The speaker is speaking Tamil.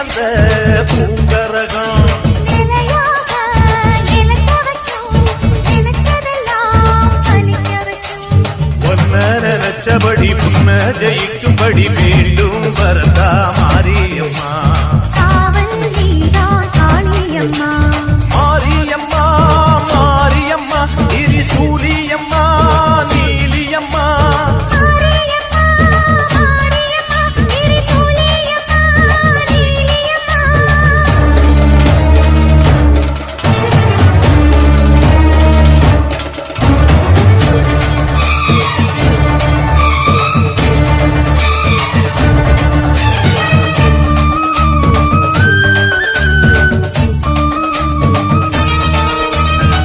பிறந்த பூங்கரகம். நிலையாக நிலைக்க வைக்கும் நினைச்சபடி ஜெயிக்கும்படி மீண்டும்